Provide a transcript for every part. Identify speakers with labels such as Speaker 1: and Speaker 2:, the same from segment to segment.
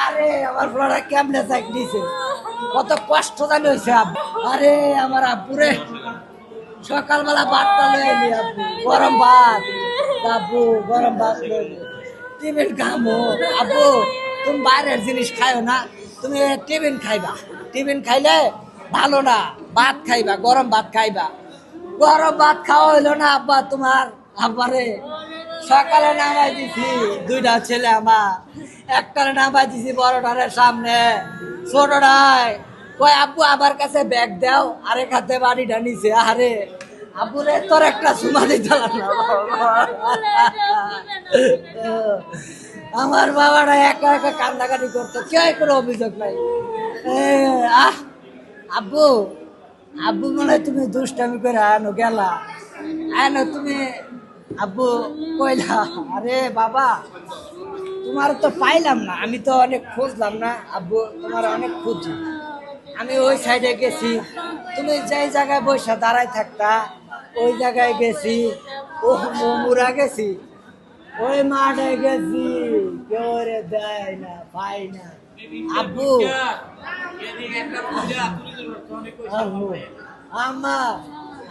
Speaker 1: আরে, আমার ফ্লোরা কেমনে চাক দিছে কত কষ্ট জানি হয়েছে আরে, আমার আব্বুরে সকালবেলা ভাতটা লয়ে এলি আব্বু। গরম ভাত। আব্বু, গরম ভাত টিফিন খামো আব্বু, তুমি বাইরের জিনিস খাইও না, তুমি টিফিন খাইবা। টিফিন খাইলে ভালো না। ভাত খাইবা, গরম ভাত খাইবা। গরম ভাত খাওয়া হইল না আব্বা তোমার। আব্বারে সকালে নামাই দিছি। দুইটা ছেলে আমার। একটারে নামাই দিছি বড়টারের সামনে। ছোটটায় কয়, আব্বু, আমার কাছে ব্যাগ দাও, আরেক হাতে বাড়িটা নিছে। আরে আব্বুরে তোর একটা সুমা দিতে আমার বাবাটা একা একা কান্দাকাটি করতো, কেউ কোনো অভিযোগ নাই। আহ, আব্বু আব্বু মনে তুমি দুষ্টামি করে আনো, গেলা। আনো তুমি। আব্বু কইলা, আরে, বাবা তোমার তো পাইলাম না, আমি তো অনেক খুঁজলাম না, আব্বু, তোমার অনেক খুঁজি আমি ওই সাইডে গেছি, তুমি যেই জায়গায় বসে দাঁড়াই থাকতা, ওই জায়গায় গেছি ও মুরা গেছি। ওই মাঠে গেছি কেউ রে দেয় না পাই না। আব্বু আমার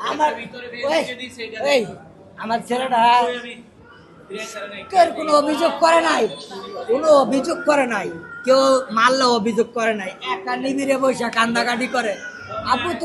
Speaker 1: আমার আমার ছেলেটা কেউ কোনো অভিযোগ করে নাই? কোনো অভিযোগ করে নাই। কেউ মারলে অভিযোগ করে নাই। একা নিবিড়ে বসে কান্দাকাটি করে। আপু